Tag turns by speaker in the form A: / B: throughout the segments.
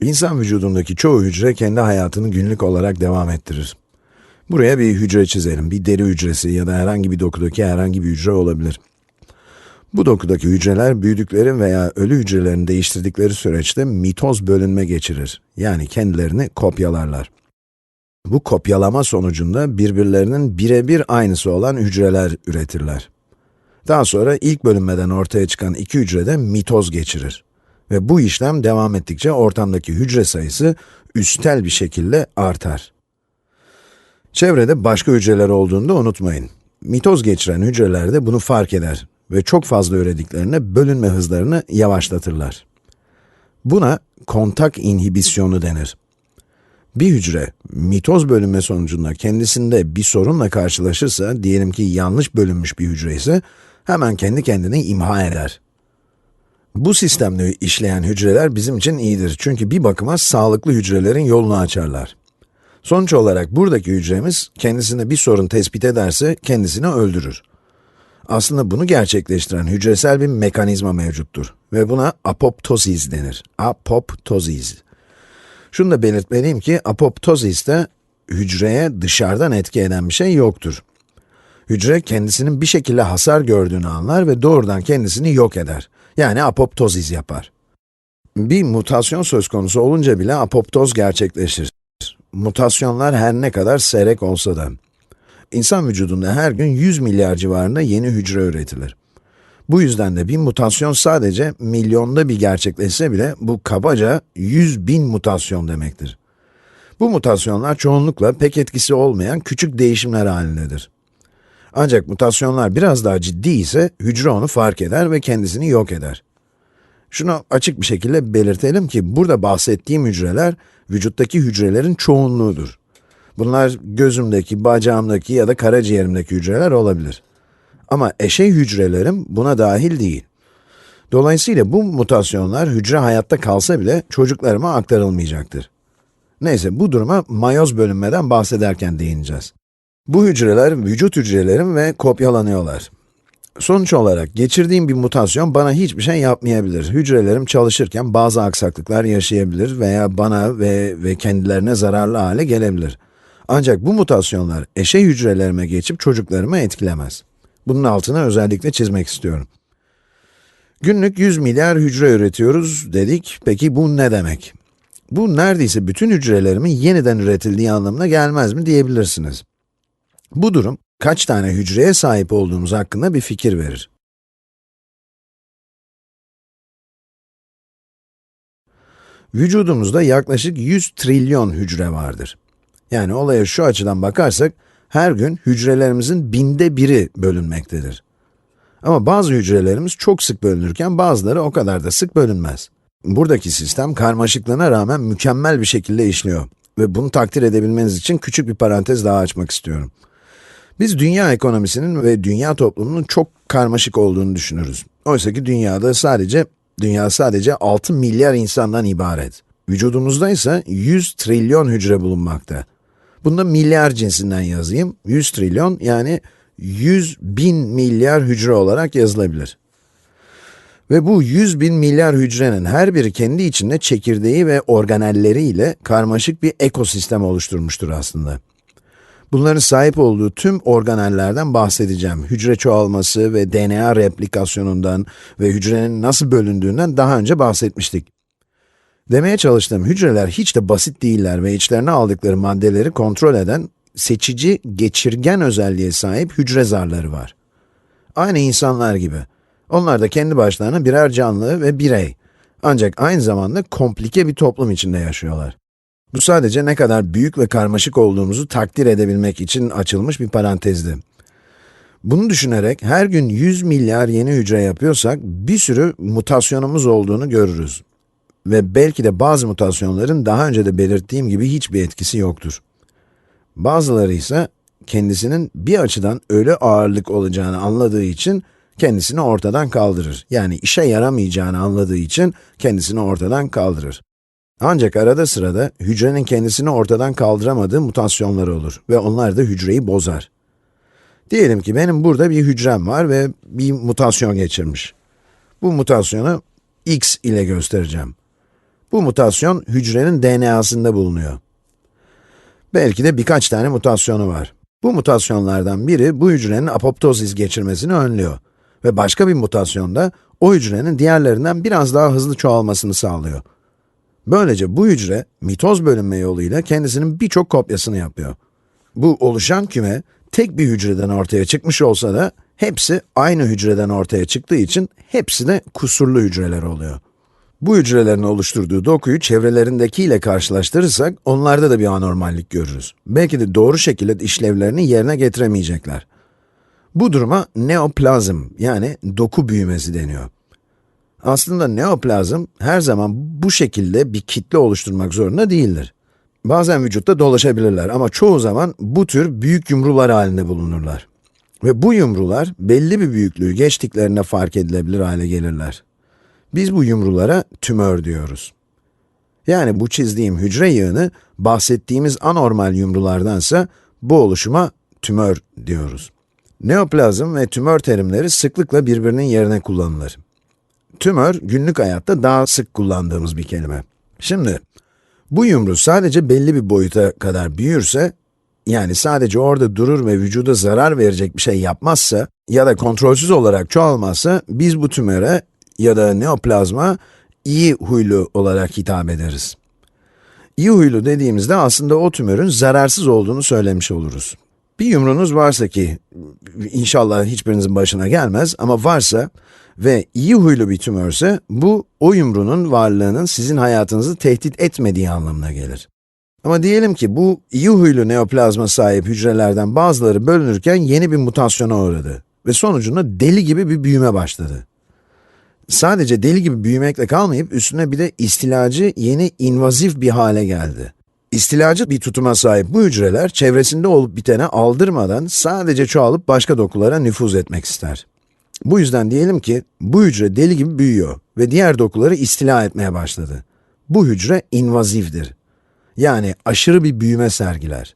A: İnsan vücudundaki çoğu hücre kendi hayatını günlük olarak devam ettirir. Buraya bir hücre çizelim. Bir deri hücresi ya da herhangi bir dokudaki herhangi bir hücre olabilir. Bu dokudaki hücreler büyüdükleri veya ölü hücrelerini değiştirdikleri süreçte mitoz bölünme geçirir. Yani kendilerini kopyalarlar. Bu kopyalama sonucunda birbirlerinin birebir aynısı olan hücreler üretirler. Daha sonra ilk bölünmeden ortaya çıkan iki hücre de mitoz geçirir. Ve bu işlem devam ettikçe ortamdaki hücre sayısı üstel bir şekilde artar. Çevrede başka hücreler olduğunu da unutmayın. Mitoz geçiren hücreler de bunu fark eder ve çok fazla ürediklerine bölünme hızlarını yavaşlatırlar. Buna kontak inhibisyonu denir. Bir hücre, mitoz bölünme sonucunda kendisinde bir sorunla karşılaşırsa, diyelim ki yanlış bölünmüş bir hücre ise, hemen kendi kendini imha eder. Bu sistemle işleyen hücreler bizim için iyidir çünkü bir bakıma sağlıklı hücrelerin yolunu açarlar. Sonuç olarak buradaki hücremiz kendisinde bir sorun tespit ederse kendisini öldürür. Aslında bunu gerçekleştiren hücresel bir mekanizma mevcuttur ve buna apoptozis denir. Apoptozis. Şunu da belirtmeliyim ki apoptoziste hücreye dışarıdan etki eden bir şey yoktur. Hücre kendisinin bir şekilde hasar gördüğünü anlar ve doğrudan kendisini yok eder. Yani apoptozis yapar. Bir mutasyon söz konusu olunca bile apoptoz gerçekleşir. Mutasyonlar her ne kadar seyrek olsa da. İnsan vücudunda her gün 100 milyar civarında yeni hücre üretilir. Bu yüzden de bir mutasyon sadece milyonda bir gerçekleşse bile bu kabaca 100 bin mutasyon demektir. Bu mutasyonlar çoğunlukla pek etkisi olmayan küçük değişimler halindedir. Ancak mutasyonlar biraz daha ciddi ise hücre onu fark eder ve kendisini yok eder. Şunu açık bir şekilde belirtelim ki burada bahsettiğim hücreler vücuttaki hücrelerin çoğunluğudur. Bunlar gözümdeki, bacağımdaki ya da karaciğerimdeki hücreler olabilir. Ama eşey hücrelerim buna dahil değil. Dolayısıyla bu mutasyonlar hücre hayatta kalsa bile çocuklarıma aktarılmayacaktır. Neyse bu duruma mayoz bölünmeden bahsederken değineceğiz. Bu hücreler vücut hücrelerim ve kopyalanıyorlar. Sonuç olarak geçirdiğim bir mutasyon bana hiçbir şey yapmayabilir. Hücrelerim çalışırken bazı aksaklıklar yaşayabilir veya bana ve, ve kendilerine zararlı hale gelebilir. Ancak bu mutasyonlar eşey hücrelerime geçip çocuklarımı etkilemez. Bunun altına özellikle çizmek istiyorum. Günlük 100 milyar hücre üretiyoruz dedik. Peki bu ne demek? Bu neredeyse bütün hücrelerimin yeniden üretildiği anlamına gelmez mi diyebilirsiniz. Bu durum, kaç tane hücreye sahip olduğumuz hakkında bir fikir verir. Vücudumuzda yaklaşık 100 trilyon hücre vardır. Yani olaya şu açıdan bakarsak, her gün hücrelerimizin binde biri bölünmektedir. Ama bazı hücrelerimiz çok sık bölünürken bazıları o kadar da sık bölünmez. Buradaki sistem karmaşıklığına rağmen mükemmel bir şekilde işliyor. Ve bunu takdir edebilmeniz için küçük bir parantez daha açmak istiyorum. Biz dünya ekonomisinin ve dünya toplumunun çok karmaşık olduğunu düşünürüz. Oysa ki dünyada sadece, dünya sadece 6 milyar insandan ibaret. Vücudumuzda ise 100 trilyon hücre bulunmakta. Bunda milyar cinsinden yazayım. 100 trilyon yani 100 bin milyar hücre olarak yazılabilir. Ve bu 100 bin milyar hücrenin her biri kendi içinde çekirdeği ve organelleriyle karmaşık bir ekosistem oluşturmuştur aslında. Bunların sahip olduğu tüm organellerden bahsedeceğim. Hücre çoğalması ve DNA replikasyonundan ve hücrenin nasıl bölündüğünden daha önce bahsetmiştik. Demeye çalıştığım hücreler hiç de basit değiller ve içlerine aldıkları maddeleri kontrol eden, seçici, geçirgen özelliğe sahip hücre zarları var. Aynı insanlar gibi. Onlar da kendi başlarına birer canlı ve birey. Ancak aynı zamanda komplike bir toplum içinde yaşıyorlar. Bu sadece ne kadar büyük ve karmaşık olduğumuzu takdir edebilmek için açılmış bir parantezdi. Bunu düşünerek her gün 100 milyar yeni hücre yapıyorsak bir sürü mutasyonumuz olduğunu görürüz. Ve belki de bazı mutasyonların daha önce de belirttiğim gibi hiçbir etkisi yoktur. Bazıları ise kendisinin bir açıdan ölü ağırlık olacağını anladığı için kendisini ortadan kaldırır. Yani işe yaramayacağını anladığı için kendisini ortadan kaldırır. Ancak arada sırada hücrenin kendisini ortadan kaldıramadığı mutasyonları olur ve onlar da hücreyi bozar. Diyelim ki benim burada bir hücrem var ve bir mutasyon geçirmiş. Bu mutasyonu x ile göstereceğim. Bu mutasyon hücrenin DNA'sında bulunuyor. Belki de birkaç tane mutasyonu var. Bu mutasyonlardan biri bu hücrenin apoptozis geçirmesini önlüyor. Ve başka bir mutasyon da o hücrenin diğerlerinden biraz daha hızlı çoğalmasını sağlıyor. Böylece bu hücre, mitoz bölünme yoluyla kendisinin birçok kopyasını yapıyor. Bu oluşan küme, tek bir hücreden ortaya çıkmış olsa da, hepsi aynı hücreden ortaya çıktığı için hepsi de kusurlu hücreler oluyor. Bu hücrelerin oluşturduğu dokuyu çevrelerindekiyle karşılaştırırsak, onlarda da bir anormallik görürüz. Belki de doğru şekilde işlevlerini yerine getiremeyecekler. Bu duruma neoplazm yani doku büyümesi deniyor. Aslında neoplazm her zaman bu şekilde bir kitle oluşturmak zorunda değildir. Bazen vücutta dolaşabilirler ama çoğu zaman bu tür büyük yumrular halinde bulunurlar. Ve bu yumrular belli bir büyüklüğü geçtiklerinde fark edilebilir hale gelirler. Biz bu yumrulara tümör diyoruz. Yani bu çizdiğim hücre yığını bahsettiğimiz anormal yumrulardansa bu oluşuma tümör diyoruz. Neoplazm ve tümör terimleri sıklıkla birbirinin yerine kullanılır. Tümör, günlük hayatta daha sık kullandığımız bir kelime. Şimdi, bu yumru sadece belli bir boyuta kadar büyürse, yani sadece orada durur ve vücuda zarar verecek bir şey yapmazsa ya da kontrolsüz olarak çoğalmazsa, biz bu tümöre ya da neoplazma iyi huylu olarak hitap ederiz. İyi huylu dediğimizde aslında o tümörün zararsız olduğunu söylemiş oluruz. Bir yumruğunuz varsa ki, inşallah hiçbirinizin başına gelmez ama varsa ve iyi huylu bir tümörse, bu o yumruğunun varlığının sizin hayatınızı tehdit etmediği anlamına gelir. Ama diyelim ki bu iyi huylu neoplazma sahip hücrelerden bazıları bölünürken yeni bir mutasyona uğradı ve sonucunda deli gibi bir büyüme başladı. Sadece deli gibi büyümekle kalmayıp üstüne bir de istilacı yeni invazif bir hale geldi. İstilacı bir tutuma sahip bu hücreler, çevresinde olup bitene aldırmadan sadece çoğalıp başka dokulara nüfuz etmek ister. Bu yüzden diyelim ki, bu hücre deli gibi büyüyor ve diğer dokuları istila etmeye başladı. Bu hücre invazivdir. Yani aşırı bir büyüme sergiler.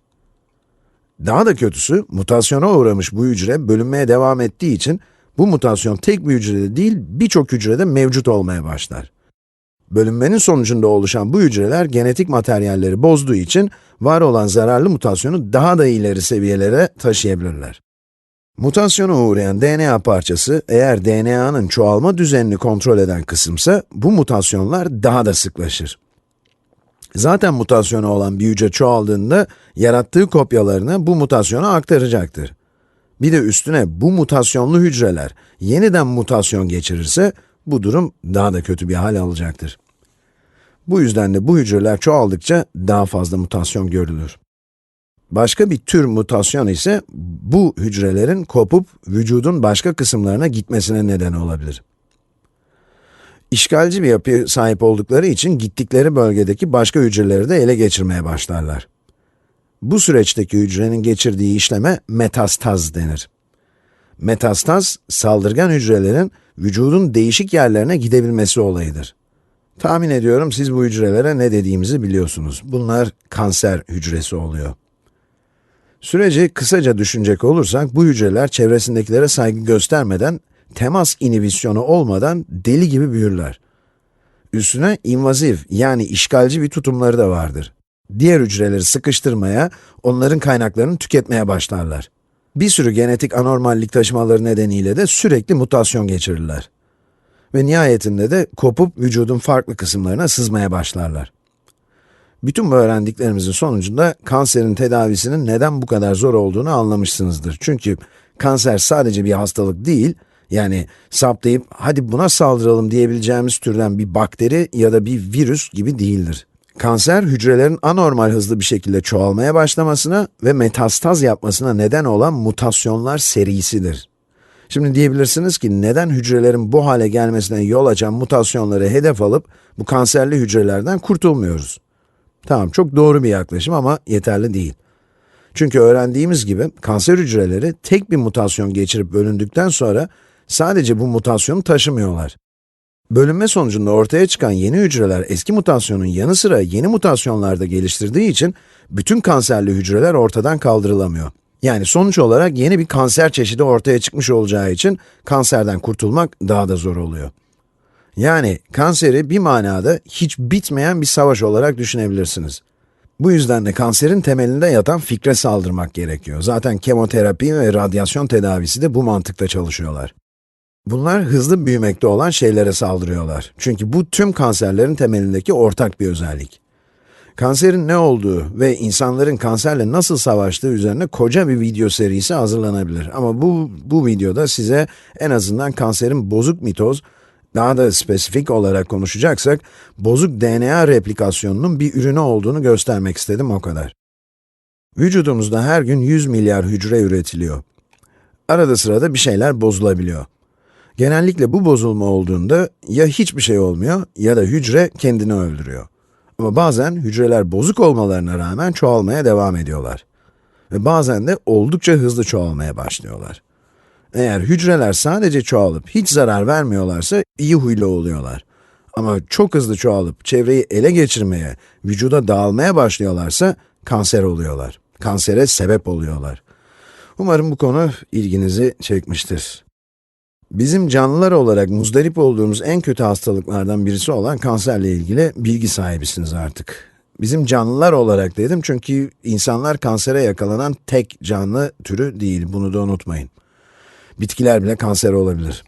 A: Daha da kötüsü, mutasyona uğramış bu hücre bölünmeye devam ettiği için, bu mutasyon tek bir hücrede değil, birçok hücrede mevcut olmaya başlar. Bölünmenin sonucunda oluşan bu hücreler genetik materyalleri bozduğu için var olan zararlı mutasyonu daha da ileri seviyelere taşıyabilirler. Mutasyona uğrayan DNA parçası eğer DNA'nın çoğalma düzenini kontrol eden kısımsa bu mutasyonlar daha da sıklaşır. Zaten mutasyonu olan bir hücre çoğaldığında yarattığı kopyalarını bu mutasyona aktaracaktır. Bir de üstüne bu mutasyonlu hücreler yeniden mutasyon geçirirse bu durum daha da kötü bir hal alacaktır. Bu yüzden de bu hücreler çoğaldıkça daha fazla mutasyon görülür. Başka bir tür mutasyon ise bu hücrelerin kopup vücudun başka kısımlarına gitmesine neden olabilir. İşgalci bir yapıya sahip oldukları için gittikleri bölgedeki başka hücreleri de ele geçirmeye başlarlar. Bu süreçteki hücrenin geçirdiği işleme metastaz denir. Metastaz, saldırgan hücrelerin vücudun değişik yerlerine gidebilmesi olayıdır. Tahmin ediyorum siz bu hücrelere ne dediğimizi biliyorsunuz. Bunlar kanser hücresi oluyor. Süreci kısaca düşünecek olursak, bu hücreler çevresindekilere saygı göstermeden, temas inhibisyonu olmadan deli gibi büyürler. Üstüne invazif yani işgalci bir tutumları da vardır. Diğer hücreleri sıkıştırmaya, onların kaynaklarını tüketmeye başlarlar. Bir sürü genetik anormallik taşımaları nedeniyle de sürekli mutasyon geçirirler. Ve nihayetinde de kopup vücudun farklı kısımlarına sızmaya başlarlar. Bütün bu öğrendiklerimizin sonucunda kanserin tedavisinin neden bu kadar zor olduğunu anlamışsınızdır. Çünkü kanser sadece bir hastalık değil, yani saptayıp hadi buna saldıralım diyebileceğimiz türden bir bakteri ya da bir virüs gibi değildir. Kanser, hücrelerin anormal hızlı bir şekilde çoğalmaya başlamasına ve metastaz yapmasına neden olan mutasyonlar serisidir. Şimdi diyebilirsiniz ki neden hücrelerin bu hale gelmesine yol açan mutasyonları hedef alıp bu kanserli hücrelerden kurtulmuyoruz? Tamam, çok doğru bir yaklaşım ama yeterli değil. Çünkü öğrendiğimiz gibi kanser hücreleri tek bir mutasyon geçirip bölündükten sonra sadece bu mutasyonu taşımıyorlar. Bölünme sonucunda ortaya çıkan yeni hücreler eski mutasyonun yanı sıra yeni mutasyonlar da geliştirdiği için bütün kanserli hücreler ortadan kaldırılamıyor. Yani sonuç olarak yeni bir kanser çeşidi ortaya çıkmış olacağı için kanserden kurtulmak daha da zor oluyor. Yani kanseri bir manada hiç bitmeyen bir savaş olarak düşünebilirsiniz. Bu yüzden de kanserin temelinde yatan fikre saldırmak gerekiyor. Zaten kemoterapi ve radyasyon tedavisi de bu mantıkta çalışıyorlar. Bunlar hızlı büyümekte olan şeylere saldırıyorlar. Çünkü bu tüm kanserlerin temelindeki ortak bir özellik. Kanserin ne olduğu ve insanların kanserle nasıl savaştığı üzerine koca bir video serisi hazırlanabilir. Ama bu, bu videoda size en azından kanserin bozuk mitoz, daha da spesifik olarak konuşacaksak, bozuk DNA replikasyonunun bir ürünü olduğunu göstermek istedim o kadar. Vücudumuzda her gün 100 milyar hücre üretiliyor. Arada sırada bir şeyler bozulabiliyor. Genellikle bu bozulma olduğunda ya hiçbir şey olmuyor ya da hücre kendini öldürüyor. Ama bazen hücreler bozuk olmalarına rağmen çoğalmaya devam ediyorlar. Ve bazen de oldukça hızlı çoğalmaya başlıyorlar. Eğer hücreler sadece çoğalıp hiç zarar vermiyorlarsa iyi huylu oluyorlar. Ama çok hızlı çoğalıp çevreyi ele geçirmeye, vücuda dağılmaya başlıyorlarsa kanser oluyorlar. Kansere sebep oluyorlar. Umarım bu konu ilginizi çekmiştir. Bizim canlılar olarak muzdarip olduğumuz en kötü hastalıklardan birisi olan kanserle ilgili bilgi sahibisiniz artık. Bizim canlılar olarak dedim çünkü insanlar kansere yakalanan tek canlı türü değil, bunu da unutmayın. Bitkiler bile kanser olabilir.